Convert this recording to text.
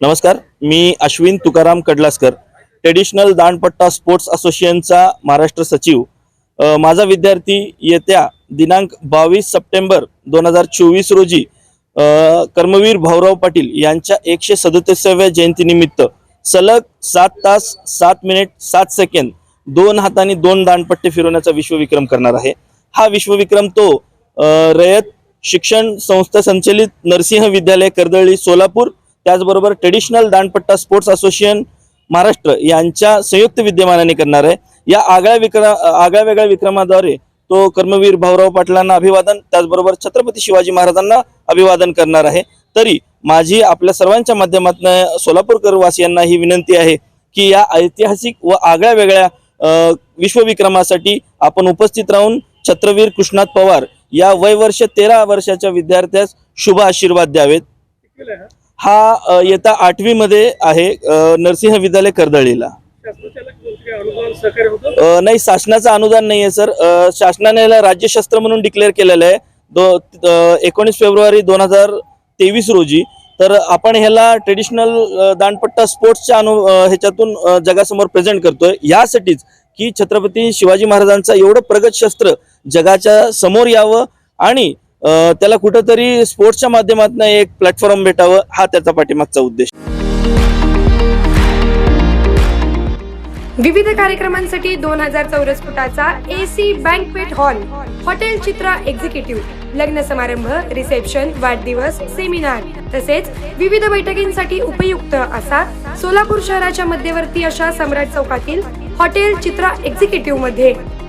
नमस्कार मी Ashwin Tukaram Kadlaskar traditional दांडपट्टा sports असोसिएशनचा महाराष्ट्र सचिव. माझा विद्यार्थी येत्या दिनांक बावीस सप्टेंबर दोन हजार चोवीस रोजी कर्मवीर भाऊराव पाटील यांच्या एकशे सदतीसाव्या जयंतीनिमित्त सलग सात तास सात मिनिट सात सेकंद दोन हाताने दोन दांडपट्टे फिरवण्याचा विश्वविक्रम करणार आहे. हा विश्वविक्रम तो रयत शिक्षण संस्था संचलित नरसिंह विद्यालय कर्दळी सोलापूर त्याचबरोबर traditional dandpatta sports association Maharashtra यांच्या संयुक्त विद्यमानाने करणार आहे. या आगळ्या विक्रा आगळ्या वेगळ्या विक्रमाद्वारे तो कर्मवीर भाऊराव पाटलांना अभिवादन त्याचबरोबर छत्रपती शिवाजी महाराजांना अभिवादन करणार आहे. तरी माझी आपल्या सर्वांच्या माध्यमातून सोलापूरकर वासियांना ही विनंती आहे की या ऐतिहासिक व आगळ्या वेगळ्या विश्वविक्रमासाठी आपण उपस्थित राहून छत्रवीर कृष्णात पवार या वय वर्ष तेरा वर्षाच्या विद्यार्थ्यास शुभ आशीर्वाद द्यावेत. हा येत्या आठवी मध्ये आहे नरसिंह विद्यालय कर्दळीला. नाही शासनाचं अनुदान नाही आहे सर शासनाने राज्यशास्त्र म्हणून डिक्लेअर केलेलं आहे. दो एकोणीस फेब्रुवारी दोन हजार तेवीस रोजी. तर आपण ह्याला ट्रेडिशनल दांडपट्टा स्पोर्ट्सच्या अनु ह्याच्यातून जगासमोर प्रेझेंट करतोय. यासाठीच की छत्रपती शिवाजी महाराजांचं एवढं प्रगत शस्त्र जगाच्या समोर यावं आणि त्याला कुठंतरी स्पोर्ट्सच्या माध्यमातून एक प्लॅटफॉर्म भेटावं हा त्याचा पाठीमागचा उद्देश. विविध कार्यक्रमांसाठी दोन हजार चौरस फुटाचा AC banquet hall hotel Chitra executive लग्न समारंभ रिसेप्शन वाढदिवस सेमिनार तसेच विविध बैठकींसाठी उपयुक्त असा सोलापूर शहराच्या मध्यवर्ती अशा सम्राट चौकातील हॉटेल चित्रा एक्झिक्युटिव्हमध्ये